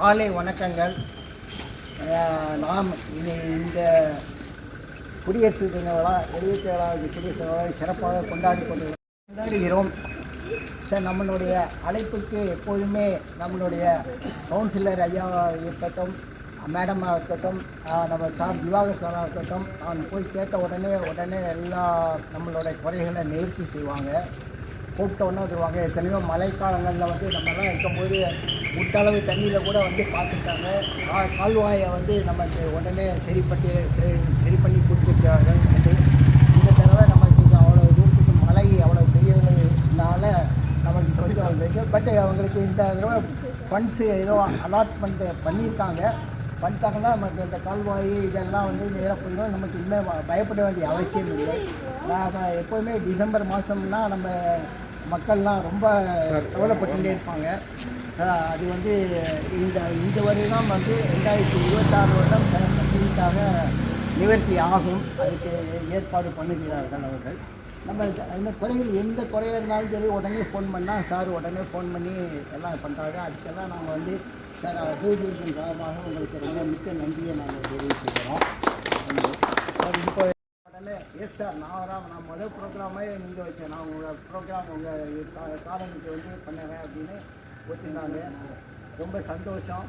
காலை வணக்கங்கள். நாம் இனி இந்த குடியரசு தின விழா எழுபத்தி ஏழாவது குடியரசு விழாவை சிறப்பாக கொண்டாடி கொண்டு கொண்டாடுகிறோம் சார் நம்மளுடைய அழைப்புக்கு எப்போதுமே நம்மளுடைய கவுன்சிலர் ஐயா இருக்கட்டும் மேடமாக இருக்கட்டும் நம்ம சார் திவாகர் சாராக இருக்கட்டும் அவன் போய் கேட்ட உடனே உடனே எல்லா நம்மளோட குறைகளை நிவர்த்தி செய்வாங்க. கூப்பிட்ட உடனே வருவாங்க எத்தனையோ மழைக்காலங்களில் வந்து நம்மலாம் இருக்கும்போது முட்டளவு தண்ணியில் கூட வந்து பார்த்துட்டாங்க. கா கால்வாயை வந்து நமக்கு உடனே சரி பண்ணி சரி சரி பண்ணி கொடுத்துருக்கார்கள் இந்த தடவை நமக்கு இது அவ்வளோ தூரத்துக்கு மழை அவ்வளோ பெய்யலைனால நமக்கு கொஞ்சம் வந்துச்சு பட் அவங்களுக்கு இந்த தடவை ஃபண்ட்ஸு ஏதோ அலாட்மெண்ட் பண்ணியிருக்காங்க. பண்ணிட்டாங்கன்னா நமக்கு இந்த கால்வாய் இதெல்லாம் வந்து நேராக போயிடும். நமக்கு இனிமேல் பயப்பட வேண்டிய அவசியம் இல்லை. நான் எப்போதுமே டிசம்பர் மாதம்னா நம்ம மக்கள்லாம் ரொம்ப கவலைப்பட்டுகிட்டே இருப்பாங்க. அது வந்து இந்த இந்த வருடம் வந்து ரெண்டாயிரத்தி இருபத்தாறு வருடம் கம்ப்ளீட்டாக நிவர்த்தி ஆகும். அதுக்கு ஏற்பாடு பண்ணுகிறார்கள் அவர்கள். நம்ம இந்த- குறைகள் எந்த குறையாக இருந்தாலும் சரி உடனே ஃபோன் பண்ணால் சார் உடனே ஃபோன் பண்ணி எல்லாம் பண்ணுறாங்க அதுக்கெல்லாம் நாங்கள் வந்து சார் அசோசியேஷன் காரணமாக உங்களுக்கு ரொம்ப மிக்க நன்றியை நாங்கள் தெரிவிச்சுக்கிறோம். சார் இப்போ எஸ் சார் நான் வரேன். நான் முதல் ப்ரோக்ராமே நீங்கள் வச்சேன். நான் உங்கள் ப்ரோக்ராம் உங்கள் காலனிக்கு வந்து பண்ணுறேன் அப்படின்னு ஒத்துனாங்க ரொம்ப சந்தோஷம்.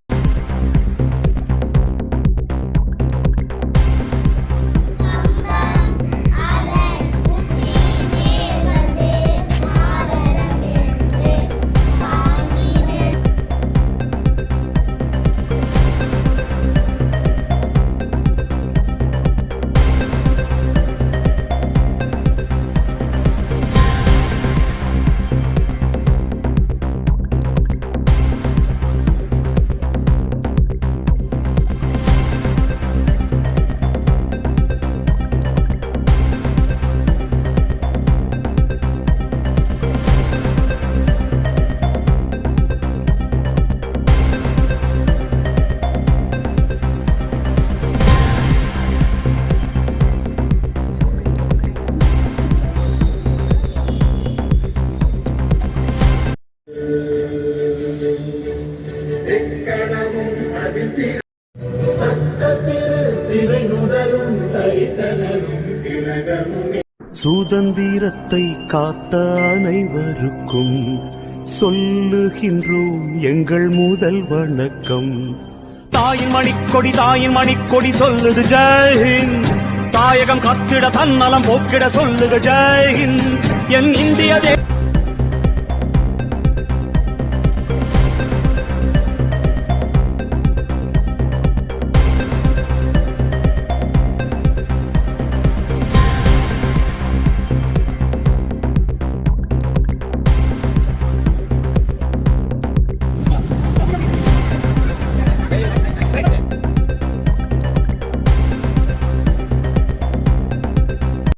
சுதந்திரத்தை காத்த அனைவருக்கும் சொல்லுகின்றோம் எங்கள் முதல் வணக்கம். தாயின் மணிக்கொடி தாயின் மணிக்கொடி சொல்லுது ஜெயின் தாயகம் கத்திட தன்னலம் போக்கிட சொல்லுக ஜெயின் ஹிந்த். என் இந்திய தே